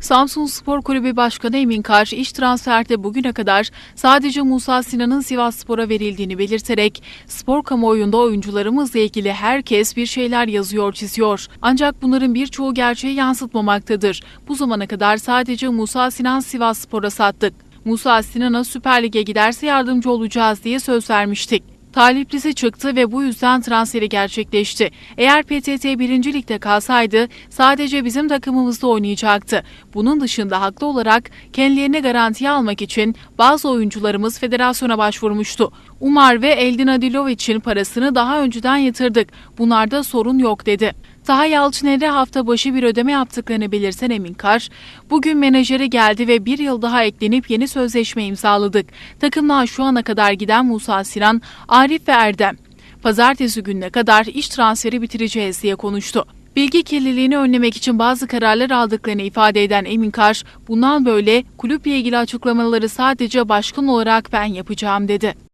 Samsun Spor Kulübü Başkanı Emin Kar, iş transferde bugüne kadar sadece Musa Sinan'ın Sivas Spor'a verildiğini belirterek, spor kamuoyunda oyuncularımızla ilgili herkes bir şeyler yazıyor, çiziyor. Ancak bunların birçoğu gerçeği yansıtmamaktadır. Bu zamana kadar sadece Musa Sinan Sivas Spor'a sattık. Musa Sinan'a Süper Lig'e giderse yardımcı olacağız diye söz vermiştik. Taliplisi çıktı ve bu yüzden transferi gerçekleşti. Eğer PTT 1. Lig'de kalsaydı sadece bizim takımımızda oynayacaktı. Bunun dışında haklı olarak kendilerini garantiye almak için bazı oyuncularımız federasyona başvurmuştu. Umar ve Eldin Adilovic'in parasını daha önceden yatırdık. Bunlarda sorun yok dedi. Taha Yalçıner'e hafta başı bir ödeme yaptıklarını belirten Emin Kar, bugün menajeri geldi ve bir yıl daha eklenip yeni sözleşme imzaladık. Takımdan şu ana kadar giden Musa Sinan, Arif ve Erdem. Pazartesi gününe kadar iş transferi bitireceğiz diye konuştu. Bilgi kirliliğini önlemek için bazı kararlar aldıklarını ifade eden Emin Kar, bundan böyle kulüple ilgili açıklamaları sadece başkan olarak ben yapacağım dedi.